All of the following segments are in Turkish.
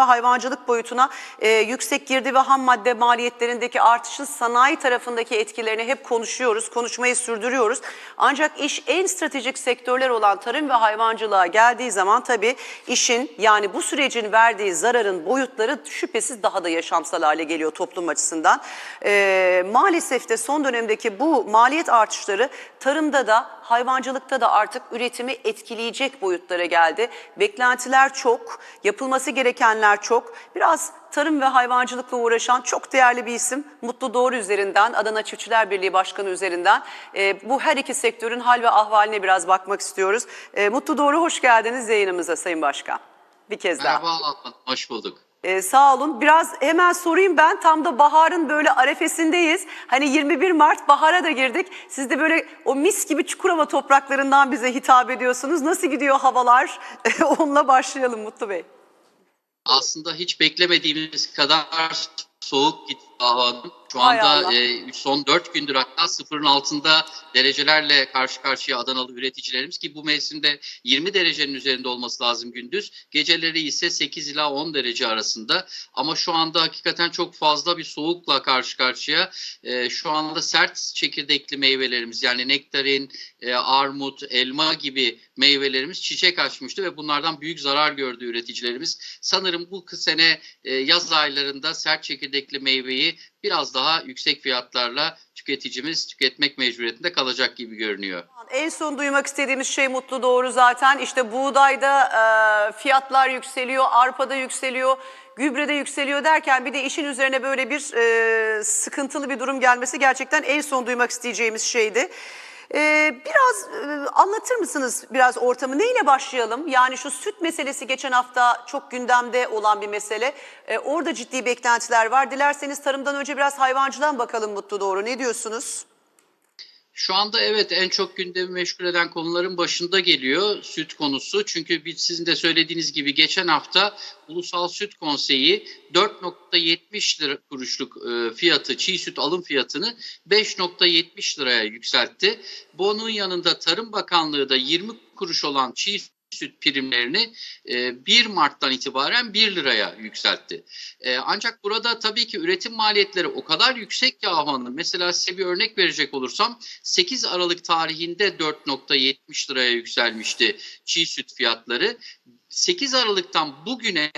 hayvancılık boyutuna e, yüksek girdi ve ham madde maliyetlerindeki artışın sanayi tarafındaki etkilerini hep konuşuyoruz, konuşmayı sürdürüyoruz. Ancak iş en stratejik sektörler olan tarım ve hayvancılığa geldiği zaman tabii işin yani bu sürecin verdiği zararın boyutları şüphesiz daha da yaşamsal hale geliyor toplum açısından. E, maalesef de son dönemdeki bu maliyet artışları tarımda da hayvancılıkta da artık üretimi etkileyecek boyutlara geldi. Beklentiler çok, yapılması gerekenler çok. Biraz tarım ve hayvancılıkla uğraşan çok değerli bir isim Mutlu Doğru üzerinden, Adana Çiftçiler Birliği Başkanı üzerinden e, bu her iki sektörün hal ve ahvaline biraz bakmak istiyoruz. E, Mutlu Doğru hoş geldiniz yayınımıza Sayın Başkan. Bir kez daha. Merhaba Altan, hoş bulduk. Ee, sağ olun. Biraz hemen sorayım ben. Tam da baharın böyle arefesindeyiz. Hani 21 Mart bahara da girdik. Siz de böyle o mis gibi Çukurova topraklarından bize hitap ediyorsunuz. Nasıl gidiyor havalar? Onunla başlayalım Mutlu Bey. Aslında hiç beklemediğimiz kadar soğuk gitti havanın. Şu anda e, son 4 gündür hatta sıfırın altında derecelerle karşı karşıya Adanalı üreticilerimiz ki bu mevsimde 20 derecenin üzerinde olması lazım gündüz. Geceleri ise 8 ila 10 derece arasında. Ama şu anda hakikaten çok fazla bir soğukla karşı karşıya. E, şu anda sert çekirdekli meyvelerimiz yani nektarin, e, armut, elma gibi meyvelerimiz çiçek açmıştı ve bunlardan büyük zarar gördü üreticilerimiz. Sanırım bu sene e, yaz aylarında sert çekirdekli meyveyi biraz daha yüksek fiyatlarla tüketicimiz tüketmek mecburiyetinde kalacak gibi görünüyor. En son duymak istediğimiz şey Mutlu Doğru zaten. İşte buğdayda e, fiyatlar yükseliyor, arpada yükseliyor, gübrede yükseliyor derken bir de işin üzerine böyle bir e, sıkıntılı bir durum gelmesi gerçekten en son duymak isteyeceğimiz şeydi. E, biraz e, anlatır mısınız biraz ortamı? Neyle başlayalım? Yani şu süt meselesi geçen hafta çok gündemde olan bir mesele. E, orada ciddi beklentiler var. Dilerseniz tarımdan önce biraz hayvancıdan bakalım Mutlu Doğru. Ne diyorsunuz? Şu anda evet en çok gündemi meşgul eden konuların başında geliyor süt konusu. Çünkü sizin de söylediğiniz gibi geçen hafta Ulusal Süt Konseyi 4.70 lira kuruşluk e, fiyatı çiğ süt alım fiyatını 5.70 liraya yükseltti. Bunun yanında Tarım Bakanlığı da 20 kuruş olan çiğ süt primlerini e, 1 Mart'tan itibaren 1 liraya yükseltti. E, ancak burada tabii ki üretim maliyetleri o kadar yüksek ki Ahan'ın. Mesela size bir örnek verecek olursam 8 Aralık tarihinde 4.70 liraya yükselmişti çiğ süt fiyatları. 8 Aralık'tan bugüne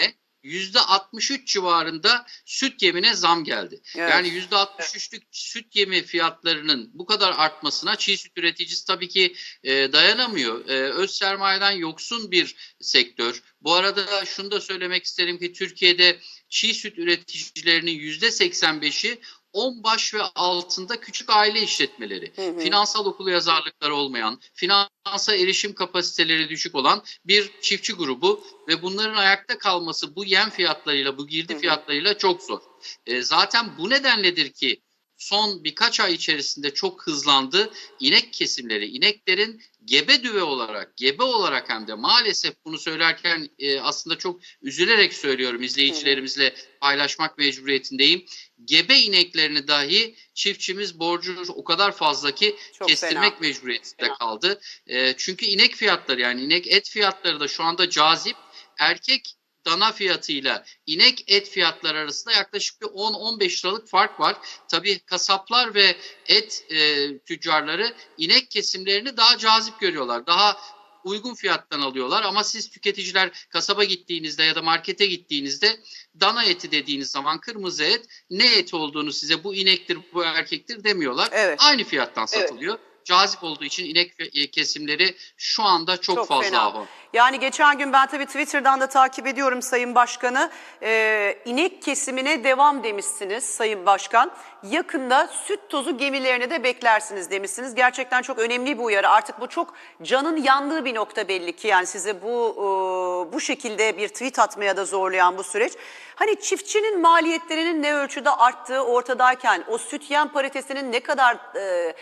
%63 civarında süt yemine zam geldi. Evet. Yani %63'lük süt yemi fiyatlarının bu kadar artmasına çiğ süt üreticisi tabii ki e, dayanamıyor. E, öz sermayeden yoksun bir sektör. Bu arada şunu da söylemek isterim ki Türkiye'de çiğ süt üreticilerinin %85'i 10 baş ve altında küçük aile işletmeleri. Hı hı. Finansal okulu yazarlıkları olmayan, finansa erişim kapasiteleri düşük olan bir çiftçi grubu ve bunların ayakta kalması bu yem fiyatlarıyla, bu girdi Hı hı. fiyatlarıyla çok zor. E, zaten bu nedenledir ki son birkaç ay içerisinde çok hızlandı. İnek kesimleri, ineklerin gebe düve olarak, gebe olarak hem de maalesef bunu söylerken e, aslında çok üzülerek söylüyorum izleyicilerimizle paylaşmak mecburiyetindeyim. Gebe ineklerini dahi çiftçimiz borcu o kadar fazla ki Çok kestirmek fena. mecburiyetinde kaldı. E, çünkü inek fiyatları yani inek et fiyatları da şu anda cazip. Erkek dana fiyatıyla inek et fiyatları arasında yaklaşık bir 10-15 liralık fark var. Tabii kasaplar ve et e, tüccarları inek kesimlerini daha cazip görüyorlar. Daha uygun fiyattan alıyorlar ama siz tüketiciler kasaba gittiğinizde ya da markete gittiğinizde dana eti dediğiniz zaman kırmızı et ne et olduğunu size bu inektir bu erkektir demiyorlar. Evet. Aynı fiyattan Evet. Cazip olduğu için inek e, kesimleri şu anda çok, Çok fazla fena. Yani geçen gün ben tabii Twitter'dan da takip ediyorum Sayın Başkan'ı. Ee, inek kesimine devam demişsiniz Sayın Başkan. Yakında süt tozu gemilerini de beklersiniz demişsiniz. Gerçekten çok önemli bir uyarı. Artık bu çok canın yandığı bir nokta belli ki. Yani size bu e, bu şekilde bir tweet atmaya da zorlayan bu süreç. Hani çiftçinin maliyetlerinin ne ölçüde arttığı ortadayken o süt yem paritesinin ne kadar e,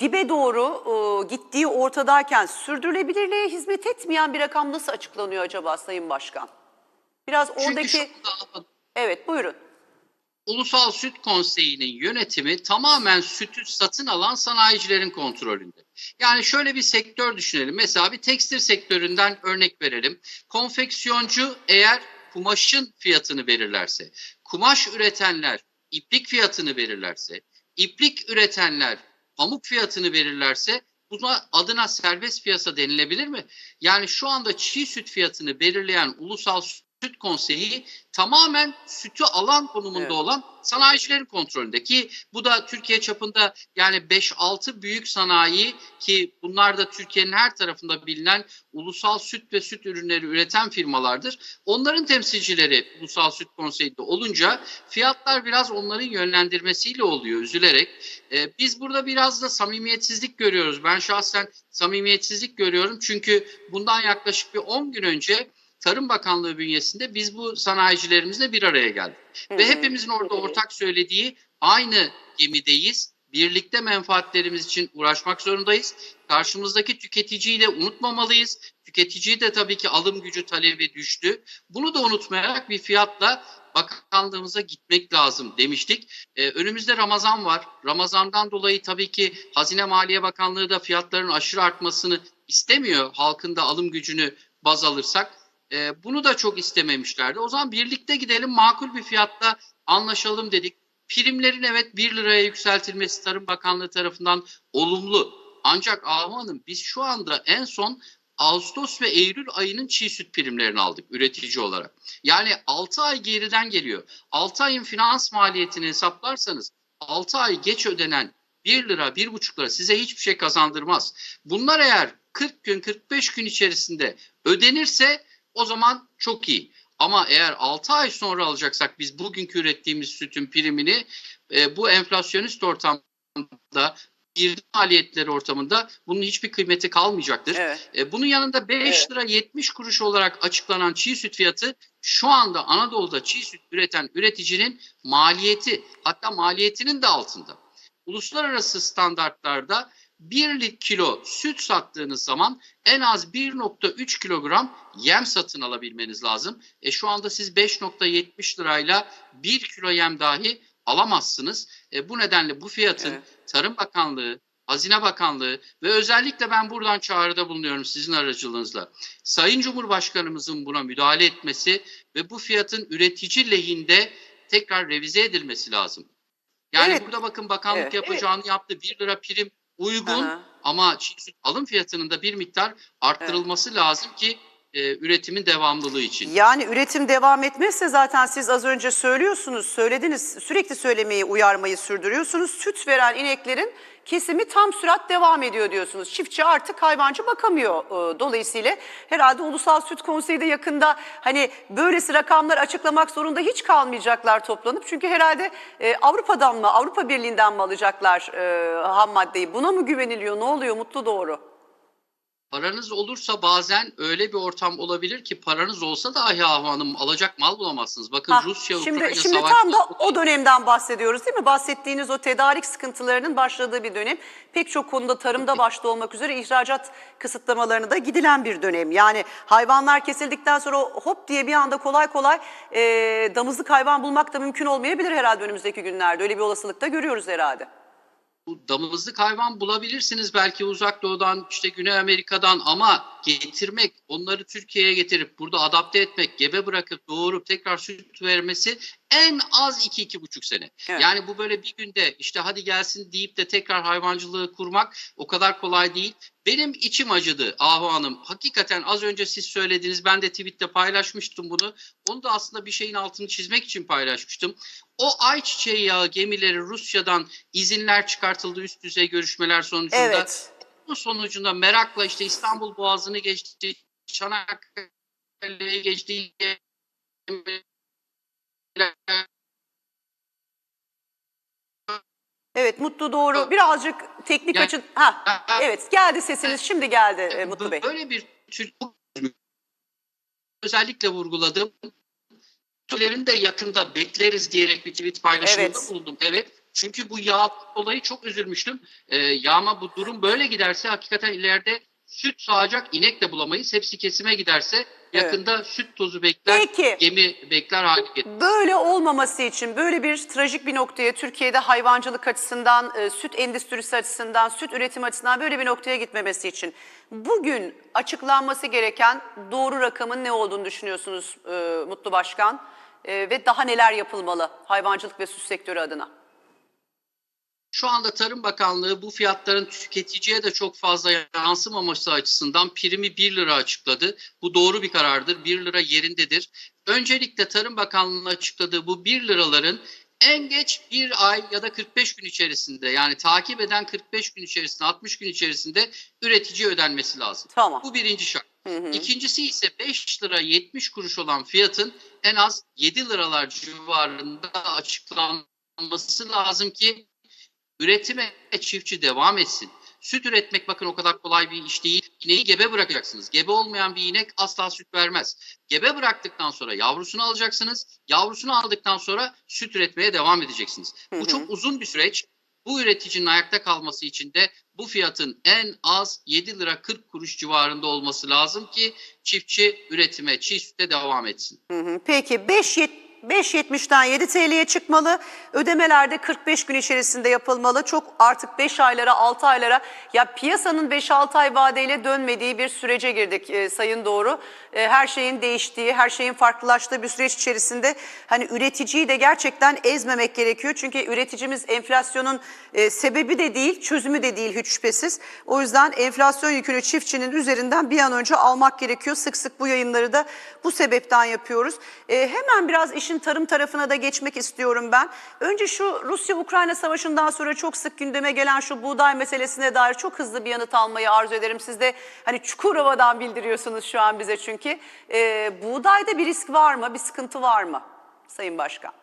dibe doğru e, gittiği ortadayken sürdürülebilirliğe hizmet etmeyen bir rakam nasıl açıklanıyor acaba Sayın Başkan? Biraz Çünkü oradaki... şu anda Evet buyurun. Ulusal Süt Konseyi'nin yönetimi tamamen sütü satın alan sanayicilerin kontrolünde. Yani şöyle bir sektör düşünelim. Mesela bir tekstil sektöründen örnek verelim. Konfeksiyoncu eğer kumaşın fiyatını belirlerse, kumaş üretenler iplik fiyatını belirlerse, iplik üretenler pamuk fiyatını belirlerse buna adına serbest piyasa denilebilir mi? Yani şu anda çiğ süt fiyatını belirleyen Ulusal Süt Konseyi tamamen sütü alan konumunda Evet. olan sanayicilerin kontrolünde ki bu da Türkiye çapında yani 5-6 büyük sanayi ki bunlar da Türkiye'nin her tarafında bilinen ulusal süt ve süt ürünleri üreten firmalardır. Onların temsilcileri Ulusal Süt Konseyi'nde olunca fiyatlar biraz onların yönlendirmesiyle oluyor üzülerek. Ee, biz burada biraz da samimiyetsizlik görüyoruz. Ben şahsen samimiyetsizlik görüyorum çünkü bundan yaklaşık bir 10 gün önce Tarım Bakanlığı bünyesinde biz bu sanayicilerimizle bir araya geldik. Ve hepimizin orada ortak söylediği aynı gemideyiz. Birlikte menfaatlerimiz için uğraşmak zorundayız. Karşımızdaki tüketiciyi de unutmamalıyız. Tüketici de tabii ki alım gücü talebi düştü. Bunu da unutmayarak bir fiyatla bakanlığımıza gitmek lazım demiştik. Ee, önümüzde Ramazan var. Ramazandan dolayı tabii ki Hazine Maliye Bakanlığı da fiyatların aşırı artmasını istemiyor. Halkın da alım gücünü baz alırsak. Ee, bunu da çok istememişlerdi. O zaman birlikte gidelim makul bir fiyatla anlaşalım dedik. Primlerin evet 1 liraya yükseltilmesi Tarım Bakanlığı tarafından olumlu. Ancak Ahu Hanım biz şu anda en son Ağustos ve Eylül ayının çiğ süt primlerini aldık üretici olarak. Yani 6 ay geriden geliyor. 6 ayın finans maliyetini hesaplarsanız 6 ay geç ödenen 1 lira 1,5 lira size hiçbir şey kazandırmaz. Bunlar eğer 40 gün 45 gün içerisinde ödenirse o zaman çok iyi. Ama eğer 6 ay sonra alacaksak biz bugünkü ürettiğimiz sütün primini e, bu enflasyonist ortamda girdi maliyetleri ortamında bunun hiçbir kıymeti kalmayacaktır. Evet. E, bunun yanında 5 lira 70 kuruş olarak açıklanan çiğ süt fiyatı şu anda Anadolu'da çiğ süt üreten üreticinin maliyeti hatta maliyetinin de altında. Uluslararası standartlarda 1 kilo süt sattığınız zaman en az 1.3 kilogram yem satın alabilmeniz lazım. E şu anda siz 5.70 lirayla 1 kilo yem dahi alamazsınız. E bu nedenle bu fiyatın Evet. Tarım Bakanlığı, Hazine Bakanlığı ve özellikle ben buradan çağrıda bulunuyorum sizin aracılığınızla. Sayın Cumhurbaşkanımızın buna müdahale etmesi ve bu fiyatın üretici lehinde tekrar revize edilmesi lazım. Yani Evet. burada bakın bakanlık Evet. yapacağını yaptı. 1 lira prim uygun Aha. ama alım fiyatının da bir miktar arttırılması lazım ki e, üretimin devamlılığı için. Yani üretim devam etmezse zaten siz az önce söylüyorsunuz, söylediniz, sürekli söylemeyi, uyarmayı sürdürüyorsunuz. Süt veren ineklerin kesimi tam sürat devam ediyor diyorsunuz. Çiftçi artık hayvancı bakamıyor. Ee, Dolayısıyla herhalde Ulusal Süt Konseyi de yakında hani böylesi rakamlar açıklamak zorunda hiç kalmayacaklar toplanıp. Çünkü herhalde e, Avrupa'dan mı, Avrupa Birliği'nden mi alacaklar e, ham maddeyi? Buna mı güveniliyor? Ne oluyor? Mutlu doğru. Paranız olursa bazen öyle bir ortam olabilir ki paranız olsa dahi Ahu Hanım alacak mal bulamazsınız. Bakın Ha, Rusya şimdi Ukrayna şimdi savaşı tam da o dönemden bahsediyoruz değil mi? Bahsettiğiniz o tedarik sıkıntılarının başladığı bir dönem. Pek çok konuda tarımda başta olmak üzere ihracat kısıtlamalarını da gidilen bir dönem. Yani hayvanlar kesildikten sonra hop diye bir anda kolay kolay e, damızlık hayvan bulmak da mümkün olmayabilir herhalde önümüzdeki günlerde. Öyle bir olasılık da görüyoruz herhalde. Bu damızlık hayvan bulabilirsiniz belki uzak doğudan işte Güney Amerika'dan ama getirmek onları Türkiye'ye getirip burada adapte etmek gebe bırakıp doğurup tekrar süt vermesi en az 2-2,5 sene. Evet. Yani bu böyle bir günde işte hadi gelsin deyip de tekrar hayvancılığı kurmak o kadar kolay değil. Benim içim acıdı Ahu Hanım. Hakikaten az önce siz söylediniz ben de tweette paylaşmıştım bunu. Onu da aslında bir şeyin altını çizmek için paylaşmıştım. O ayçiçeği yağı gemileri Rusya'dan izinler çıkartıldı üst düzey görüşmeler sonucunda. Evet. Bu sonucunda merakla işte İstanbul Boğazı'nı geçti, Çanakkale'yi geçti. Evet Mutlu doğru. Birazcık teknik Yani- açı... Ha, evet geldi sesiniz şimdi geldi e, Mutlu Bey. Böyle bir özellikle vurguladım. Türlerin de yakında bekleriz diyerek bir tweet paylaşımında Evet. bulundum. Evet. Çünkü bu yağ olayı çok üzülmüştüm. Ee, yağma bu durum böyle giderse hakikaten ileride süt sağacak inek de bulamayız. Hepsi kesime giderse yakında süt tozu bekler, Peki. gemi bekler hale gelir. Böyle olmaması için böyle bir trajik bir noktaya Türkiye'de hayvancılık açısından, e, süt endüstrisi açısından, süt üretimi açısından böyle bir noktaya gitmemesi için bugün açıklanması gereken doğru rakamın ne olduğunu düşünüyorsunuz e, Mutlu Başkan? E, ve daha neler yapılmalı hayvancılık ve süt sektörü adına? Şu anda Tarım Bakanlığı bu fiyatların tüketiciye de çok fazla yansımaması açısından primi 1 lira açıkladı. Bu doğru bir karardır. 1 lira yerindedir. Öncelikle Tarım Bakanlığı'nın açıkladığı bu 1 liraların en geç bir ay ya da 45 gün içerisinde yani takip eden 45 gün içerisinde 60 gün içerisinde üreticiye ödenmesi lazım. Tamam. Bu birinci şart. İkincisi ise 5 lira 70 kuruş olan fiyatın en az 7 liralar civarında açıklanması lazım ki üretime çiftçi devam etsin. Süt üretmek bakın o kadar kolay bir iş değil. İneği gebe bırakacaksınız. Gebe olmayan bir inek asla süt vermez. Gebe bıraktıktan sonra yavrusunu alacaksınız. Yavrusunu aldıktan sonra süt üretmeye devam edeceksiniz. Bu çok uzun bir süreç. Bu üreticinin ayakta kalması için de bu fiyatın en az 7 lira 40 kuruş civarında olması lazım ki çiftçi üretime, çiğ süte devam etsin. Hı hı. Peki 5.70 5.70'den 7 TL'ye çıkmalı. Ödemeler de 45 gün içerisinde yapılmalı. Çok artık 5 aylara 6 aylara ya piyasanın 5-6 ay vadeyle dönmediği bir sürece girdik e, Sayın Doğru. E, her şeyin değiştiği, her şeyin farklılaştığı bir süreç içerisinde hani üreticiyi de gerçekten ezmemek gerekiyor. Çünkü üreticimiz enflasyonun e, sebebi de değil, çözümü de değil hiç şüphesiz. O yüzden enflasyon yükünü çiftçinin üzerinden bir an önce almak gerekiyor. Sık sık bu yayınları da bu sebepten yapıyoruz. E, hemen biraz işin tarım tarafına da geçmek istiyorum ben. Önce şu Rusya-Ukrayna savaşından sonra çok sık gündeme gelen şu buğday meselesine dair çok hızlı bir yanıt almayı arzu ederim. Siz de hani Çukurova'dan bildiriyorsunuz şu an bize çünkü. E, buğdayda bir risk var mı, bir sıkıntı var mı Sayın Başkan?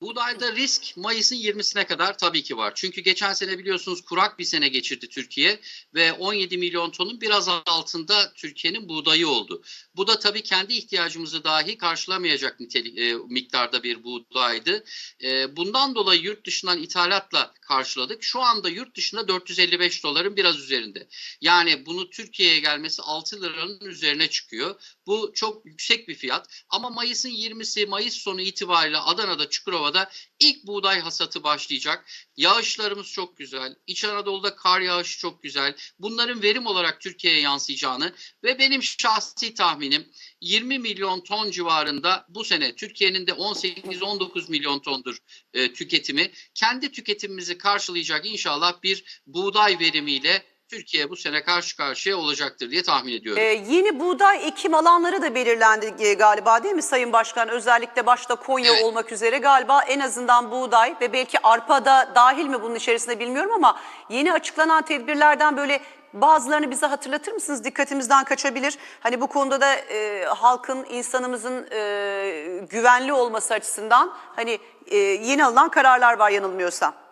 Buğdayda risk Mayıs'ın 20'sine kadar tabii ki var. Çünkü geçen sene biliyorsunuz kurak bir sene geçirdi Türkiye ve 17 milyon tonun biraz altında Türkiye'nin buğdayı oldu. Bu da tabii kendi ihtiyacımızı dahi karşılamayacak nitelik, e, miktarda bir buğdaydı. E, bundan dolayı yurt dışından ithalatla karşıladık. Şu anda yurt dışında 455 doların biraz üzerinde. Yani bunu Türkiye'ye gelmesi 6 liranın üzerine çıkıyor. Bu çok yüksek bir fiyat. Ama Mayıs'ın 20'si Mayıs sonu itibariyle Adana'da Çukurova'da ilk buğday hasatı başlayacak. Yağışlarımız çok güzel. İç Anadolu'da kar yağışı çok güzel. Bunların verim olarak Türkiye'ye yansıyacağını ve benim şahsi tahminim 20 milyon ton civarında bu sene Türkiye'nin de 18-19 milyon tondur e, tüketimi. Kendi tüketimimizi karşılayacak inşallah bir buğday verimiyle Türkiye bu sene karşı karşıya olacaktır diye tahmin ediyorum. Ee, yeni buğday ekim alanları da belirlendi e, galiba değil mi Sayın Başkan? Özellikle başta Konya Evet. olmak üzere galiba en azından buğday ve belki arpa da dahil mi bunun içerisinde bilmiyorum ama yeni açıklanan tedbirlerden böyle bazılarını bize hatırlatır mısınız? Dikkatimizden kaçabilir. Hani bu konuda da e, halkın, insanımızın e, güvenli olması açısından hani e, yeni alınan kararlar var yanılmıyorsam.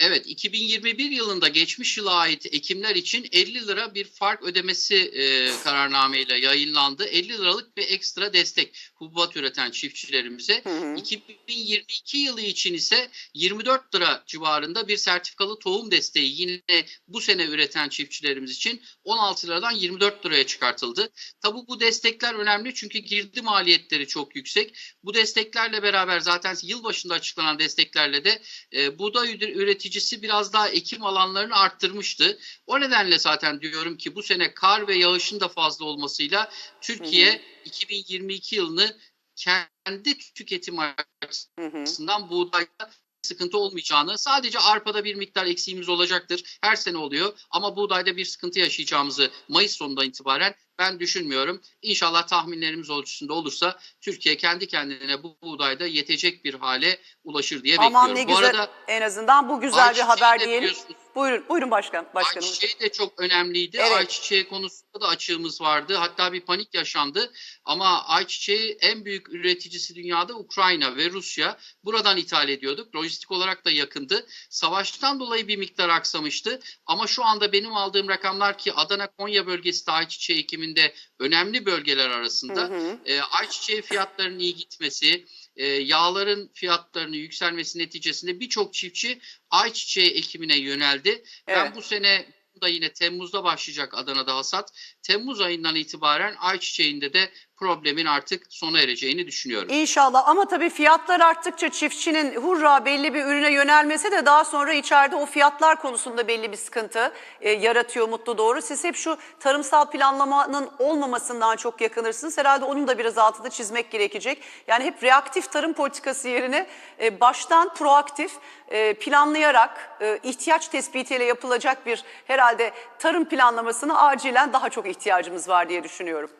Evet 2021 yılında geçmiş yıla ait ekimler için 50 lira bir fark ödemesi e, kararnameyle yayınlandı. 50 liralık bir ekstra destek hububat üreten çiftçilerimize. 2022 yılı için ise 24 lira civarında bir sertifikalı tohum desteği yine bu sene üreten çiftçilerimiz için 16 liradan 24 liraya çıkartıldı. Tabi bu destekler önemli çünkü girdi maliyetleri çok yüksek. Bu desteklerle beraber zaten yılbaşında açıklanan desteklerle de e, buğday üre- üreticisi biraz daha ekim alanlarını arttırmıştı. O nedenle zaten diyorum ki bu sene kar ve yağışın da fazla olmasıyla Türkiye 2022 yılını kendi tüketim açısından buğdayda sıkıntı olmayacağını, sadece arpada bir miktar eksiğimiz olacaktır. Her sene oluyor ama buğdayda bir sıkıntı yaşayacağımızı Mayıs sonundan itibaren ben düşünmüyorum. İnşallah tahminlerimiz ölçüsünde olursa Türkiye kendi kendine bu buğdayda yetecek bir hale ulaşır diye Aman ne bekliyorum. güzel Bu arada en azından bu güzel bir haber diyelim. Buyurun, buyurun başkan, başkanım. Ayçiçeği de çok önemliydi. Evet. Ayçiçeği konusunda da açığımız vardı. Hatta bir panik yaşandı. Ama ayçiçeği en büyük üreticisi dünyada Ukrayna ve Rusya. Buradan ithal ediyorduk. Lojistik olarak da yakındı. Savaştan dolayı bir miktar aksamıştı. Ama şu anda benim aldığım rakamlar ki Adana Konya bölgesi de ayçiçeği ekiminde önemli bölgeler arasında. Hı hı. E, ayçiçeği fiyatlarının iyi gitmesi, e, yağların fiyatlarının yükselmesi neticesinde birçok çiftçi ayçiçeği ekimine yöneldi. Ben Evet. bu sene da yine Temmuz'da başlayacak Adana'da hasat. Temmuz ayından itibaren ayçiçeğinde de problemin artık sona ereceğini düşünüyorum. İnşallah ama tabii fiyatlar arttıkça çiftçinin hurra belli bir ürüne yönelmesi de daha sonra içeride o fiyatlar konusunda belli bir sıkıntı e, yaratıyor mutlu doğru. Siz hep şu tarımsal planlamanın olmamasından çok yakınırsınız. Herhalde onun da biraz altını çizmek gerekecek. Yani hep reaktif tarım politikası yerine e, baştan proaktif e, planlayarak e, ihtiyaç tespitiyle yapılacak bir herhalde tarım planlamasına acilen daha çok ihtiyacımız var diye düşünüyorum.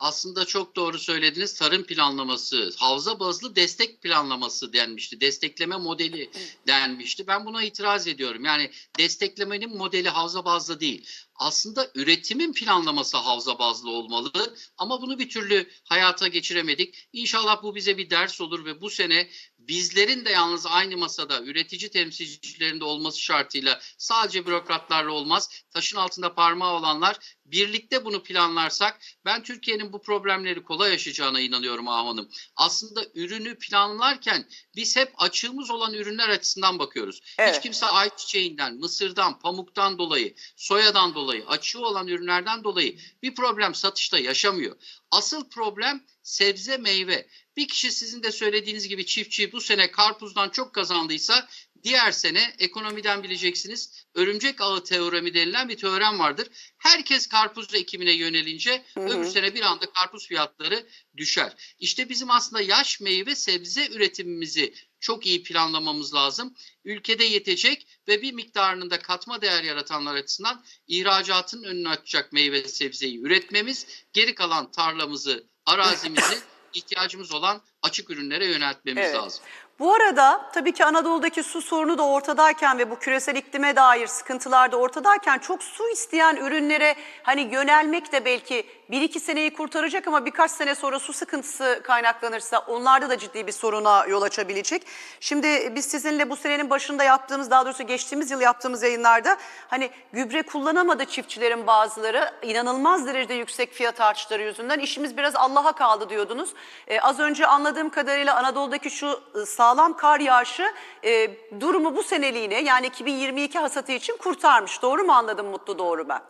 Aslında çok doğru söylediniz. Tarım planlaması, havza bazlı destek planlaması denmişti. Destekleme modeli denmişti. Ben buna itiraz ediyorum. Yani desteklemenin modeli havza bazlı değil. Aslında üretimin planlaması havza bazlı olmalı ama bunu bir türlü hayata geçiremedik. İnşallah bu bize bir ders olur ve bu sene bizlerin de yalnız aynı masada üretici temsilcilerinde olması şartıyla sadece bürokratlarla olmaz. Taşın altında parmağı olanlar birlikte bunu planlarsak ben Türkiye'nin bu problemleri kolay aşacağına inanıyorum Ah Hanım. Aslında ürünü planlarken biz hep açığımız olan ürünler açısından bakıyoruz. Evet. Hiç kimse ayçiçeğinden, mısırdan, pamuktan dolayı, soyadan dolayı, açığı olan ürünlerden dolayı bir problem satışta yaşamıyor. Asıl problem sebze meyve. Bir kişi sizin de söylediğiniz gibi çiftçi bu sene karpuzdan çok kazandıysa diğer sene ekonomiden bileceksiniz örümcek ağı teoremi denilen bir teorem vardır. Herkes karpuz ekimine yönelince Hı hı. öbür sene bir anda karpuz fiyatları düşer. İşte bizim aslında yaş meyve sebze üretimimizi çok iyi planlamamız lazım. Ülkede yetecek ve bir miktarının da katma değer yaratanlar açısından ihracatın önünü açacak meyve sebzeyi üretmemiz, geri kalan tarlamızı, arazimizi ihtiyacımız olan açık ürünlere yöneltmemiz Evet. lazım. Bu arada tabii ki Anadolu'daki su sorunu da ortadayken ve bu küresel iklime dair sıkıntılar da ortadayken çok su isteyen ürünlere hani yönelmek de belki bir iki seneyi kurtaracak ama birkaç sene sonra su sıkıntısı kaynaklanırsa onlarda da ciddi bir soruna yol açabilecek. Şimdi biz sizinle bu senenin başında yaptığımız daha doğrusu geçtiğimiz yıl yaptığımız yayınlarda hani gübre kullanamadı çiftçilerin bazıları inanılmaz derecede yüksek fiyat artışları yüzünden işimiz biraz Allah'a kaldı diyordunuz. Ee, az önce anladığım kadarıyla Anadolu'daki şu e, sağlam kar yağışı e, durumu bu seneliğine yani 2022 hasatı için kurtarmış. Doğru mu anladım Mutlu doğru ben?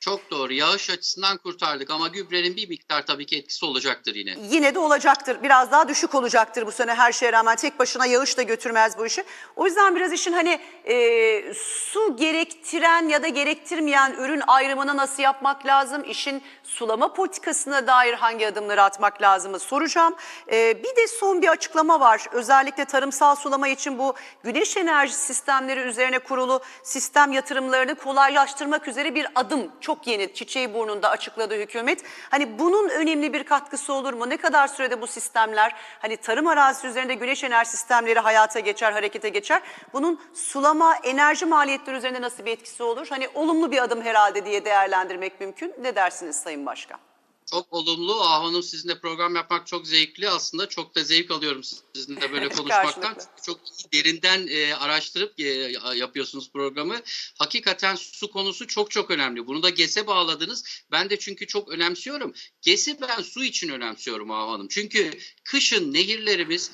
Çok doğru. Yağış açısından kurtardık ama gübrenin bir miktar tabii ki etkisi olacaktır yine. Yine de olacaktır. Biraz daha düşük olacaktır bu sene her şeye rağmen. Tek başına yağış da götürmez bu işi. O yüzden biraz işin hani e, su gerektiren ya da gerektirmeyen ürün ayrımını nasıl yapmak lazım? İşin sulama politikasına dair hangi adımları atmak lazımı soracağım. E, bir de son bir açıklama var. Özellikle tarımsal sulama için bu güneş enerji sistemleri üzerine kurulu sistem yatırımlarını kolaylaştırmak üzere bir adım. Çok yeni çiçeği burnunda açıkladı hükümet. Hani bunun önemli bir katkısı olur mu? Ne kadar sürede bu sistemler hani tarım arazisi üzerinde güneş enerji sistemleri hayata geçer, harekete geçer? Bunun sulama, enerji maliyetleri üzerinde nasıl bir etkisi olur? Hani olumlu bir adım herhalde diye değerlendirmek mümkün. Ne dersiniz Sayın Başkan? Çok olumlu. Ah Hanım sizinle program yapmak çok zevkli. Aslında çok da zevk alıyorum sizinle böyle konuşmaktan. Çünkü Çok derinden e, araştırıp e, yapıyorsunuz programı. Hakikaten su konusu çok çok önemli. Bunu da GES'e bağladınız. Ben de çünkü çok önemsiyorum. GES'i ben su için önemsiyorum Ah Hanım. Çünkü kışın nehirlerimiz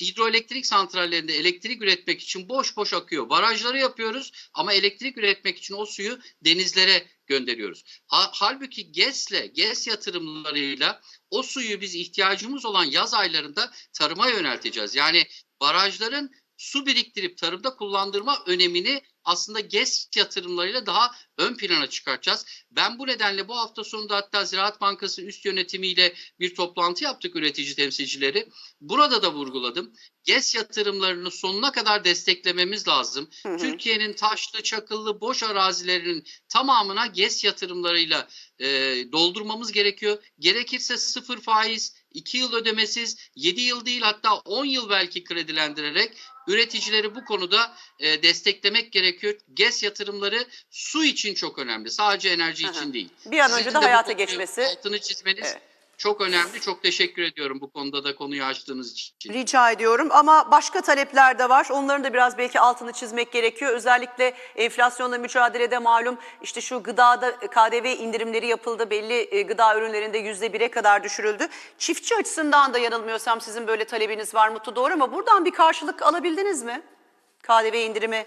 hidroelektrik santrallerinde elektrik üretmek için boş boş akıyor. Barajları yapıyoruz ama elektrik üretmek için o suyu denizlere gönderiyoruz. Ha- halbuki GES'le, GES yatırımlarıyla o suyu biz ihtiyacımız olan yaz aylarında tarıma yönelteceğiz. Yani barajların su biriktirip tarımda kullandırma önemini aslında GES yatırımlarıyla daha ön plana çıkartacağız. Ben bu nedenle bu hafta sonunda hatta Ziraat Bankası üst yönetimiyle bir toplantı yaptık üretici temsilcileri. Burada da vurguladım. GES yatırımlarını sonuna kadar desteklememiz lazım. Türkiye'nin taşlı, çakıllı, boş arazilerinin tamamına GES yatırımlarıyla e, doldurmamız gerekiyor. Gerekirse sıfır faiz, 2 yıl ödemesiz, 7 yıl değil hatta 10 yıl belki kredilendirerek üreticileri bu konuda e, desteklemek gerekiyor. GES yatırımları su için çok önemli. Sadece enerji Aha. için değil. Bir an Sizin önce de bu hayata konuyu geçmesi. Altını çizmeniz Evet. Çok önemli. Çok teşekkür ediyorum bu konuda da konuyu açtığınız için. Rica ediyorum ama başka talepler de var. Onların da biraz belki altını çizmek gerekiyor. Özellikle enflasyonla mücadelede malum işte şu gıdada KDV indirimleri yapıldı. Belli e, gıda ürünlerinde yüzde bire kadar düşürüldü. Çiftçi açısından da yanılmıyorsam sizin böyle talebiniz var Mutlu doğru ama buradan bir karşılık alabildiniz mi? KDV indirimi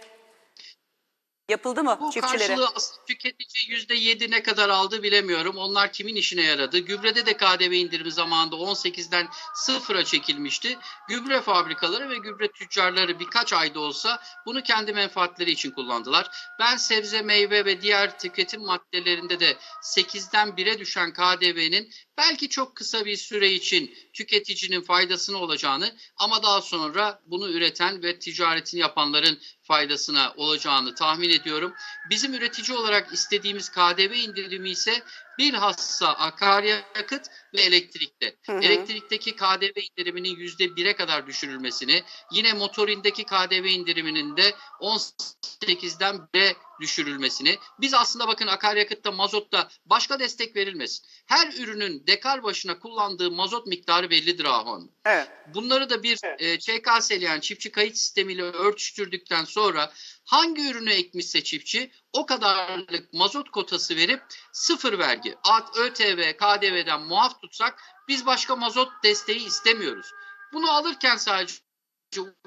Yapıldı mı Bu çiftçilere? karşılığı aslında tüketici %7 ne kadar aldı bilemiyorum. Onlar kimin işine yaradı? Gübrede de KDV indirimi zamanında 18'den sıfıra çekilmişti. Gübre fabrikaları ve gübre tüccarları birkaç ayda olsa bunu kendi menfaatleri için kullandılar. Ben sebze, meyve ve diğer tüketim maddelerinde de 8'den 1'e düşen KDV'nin belki çok kısa bir süre için tüketicinin faydasına olacağını ama daha sonra bunu üreten ve ticaretini yapanların faydasına olacağını tahmin ediyorum. Bizim üretici olarak istediğimiz KDV indirimi ise bilhassa akaryakıt ve elektrikte. Hı hı. Elektrikteki KDV indiriminin %1'e kadar düşürülmesini, yine motorindeki KDV indiriminin de 18'den 1'e düşürülmesini. Biz aslında bakın akaryakıtta, mazotta başka destek verilmesin. Her ürünün dekar başına kullandığı mazot miktarı bellidir Ahan. Evet. Bunları da bir e, ÇKS'li yani çiftçi kayıt sistemiyle örtüştürdükten sonra hangi ürünü ekmişse çiftçi o kadarlık mazot kotası verip sıfır vergi, AT, ÖTV, KDV'den muaf tutsak biz başka mazot desteği istemiyoruz. Bunu alırken sadece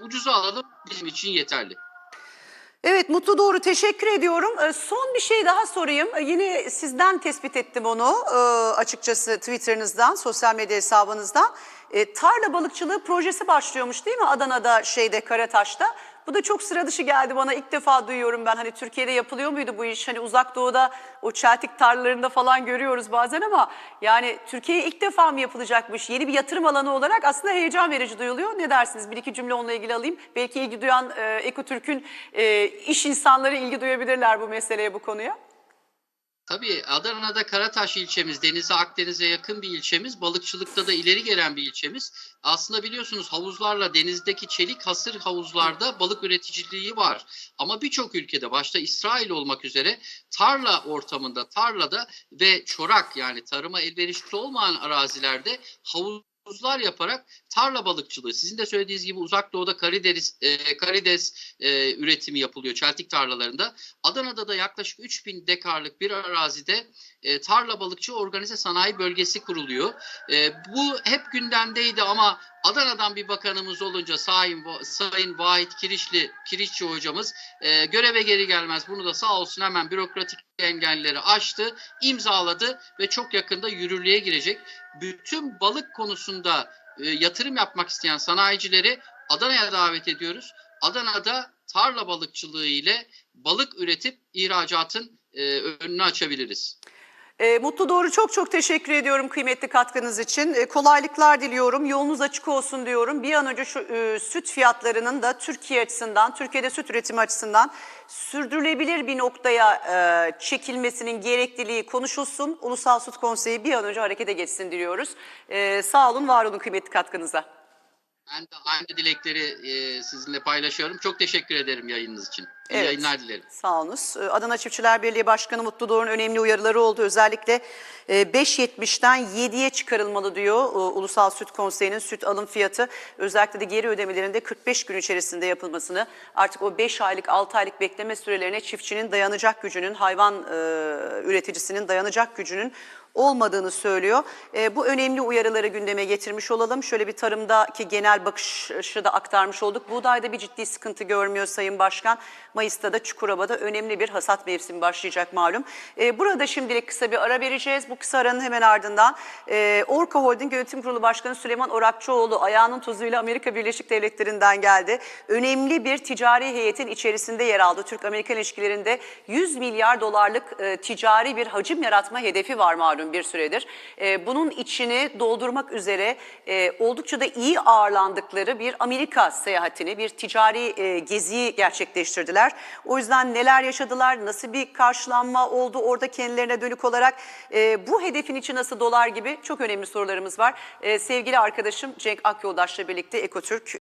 ucuza alalım bizim için yeterli. Evet Mutlu Doğru teşekkür ediyorum. Ee, Son bir şey daha sorayım. Ee, Yine sizden tespit ettim onu ee, açıkçası Twitter'ınızdan, sosyal medya hesabınızdan. Ee, Tarla balıkçılığı projesi başlıyormuş değil mi Adana'da şeyde Karataş'ta? Bu da çok sıra dışı geldi bana ilk defa duyuyorum ben. Hani Türkiye'de yapılıyor muydu bu iş? Hani uzak doğuda o çeltik tarlalarında falan görüyoruz bazen ama yani Türkiye'ye ilk defa mı yapılacakmış? Yeni bir yatırım alanı olarak aslında heyecan verici duyuluyor. Ne dersiniz? Bir iki cümle onunla ilgili alayım. Belki ilgi duyan e, Ekotürk'ün e, iş insanları ilgi duyabilirler bu meseleye, bu konuya. Tabii Adana'da Karataş ilçemiz, denize Akdeniz'e yakın bir ilçemiz, balıkçılıkta da ileri gelen bir ilçemiz. Aslında biliyorsunuz havuzlarla denizdeki çelik hasır havuzlarda balık üreticiliği var. Ama birçok ülkede başta İsrail olmak üzere tarla ortamında, tarlada ve çorak yani tarıma elverişli olmayan arazilerde havuzlar yaparak tarla balıkçılığı, sizin de söylediğiniz gibi uzak doğuda karides, e, karides e, üretimi yapılıyor çeltik tarlalarında. Adana'da da yaklaşık 3000 dekarlık bir arazide e, tarla balıkçı organize sanayi bölgesi kuruluyor. E, bu hep gündemdeydi ama Adana'dan bir bakanımız olunca Sayın, Sayın Vahit Kirişli, Kirişçi hocamız e, göreve geri gelmez bunu da sağ olsun hemen bürokratik engelleri aştı, imzaladı ve çok yakında yürürlüğe girecek. Bütün balık konusunda e, yatırım yapmak isteyen sanayicileri Adana'ya davet ediyoruz. Adana'da tarla balıkçılığı ile balık üretip ihracatın e, önünü açabiliriz. E, Mutlu Doğru çok çok teşekkür ediyorum kıymetli katkınız için. E, kolaylıklar diliyorum. Yolunuz açık olsun diyorum. Bir an önce şu e, süt fiyatlarının da Türkiye açısından, Türkiye'de süt üretimi açısından sürdürülebilir bir noktaya e, çekilmesinin gerekliliği konuşulsun. Ulusal Süt Konseyi bir an önce harekete geçsin diliyoruz. E, sağ olun, var olun kıymetli katkınıza. Ben de aynı dilekleri e, sizinle paylaşıyorum. Çok teşekkür ederim yayınınız için. İyi Evet. yayınlar dilerim. Sağ olunuz. Ee, Adana Çiftçiler Birliği Başkanı Mutlu Doğru'nun önemli uyarıları oldu. Özellikle e, 5.70'den 7'ye çıkarılmalı diyor e, Ulusal Süt Konseyi'nin süt alım fiyatı. Özellikle de geri ödemelerinde 45 gün içerisinde yapılmasını artık o 5 aylık 6 aylık bekleme sürelerine çiftçinin dayanacak gücünün, hayvan e, üreticisinin dayanacak gücünün olmadığını söylüyor. E, bu önemli uyarıları gündeme getirmiş olalım. Şöyle bir tarımdaki genel bakışı da aktarmış olduk. Buğdayda bir ciddi sıkıntı görmüyor Sayın Başkan. Mayıs'ta da Çukurova'da önemli bir hasat mevsimi başlayacak malum. E, burada şimdilik kısa bir ara vereceğiz. Bu kısa aranın hemen ardından e, Orka Holding Yönetim Kurulu Başkanı Süleyman Orakçıoğlu ayağının tozuyla Amerika Birleşik Devletleri'nden geldi. Önemli bir ticari heyetin içerisinde yer aldı. Türk-Amerikan ilişkilerinde 100 milyar dolarlık e, ticari bir hacim yaratma hedefi var malum bir süredir. E, bunun içini doldurmak üzere e, oldukça da iyi ağırlandıkları bir Amerika seyahatini, bir ticari e, geziyi gerçekleştirdiler. O yüzden neler yaşadılar, nasıl bir karşılanma oldu orada kendilerine dönük olarak e, bu hedefin içi nasıl dolar gibi çok önemli sorularımız var. E, sevgili arkadaşım Cenk Akyoldaş'la birlikte Ekotürk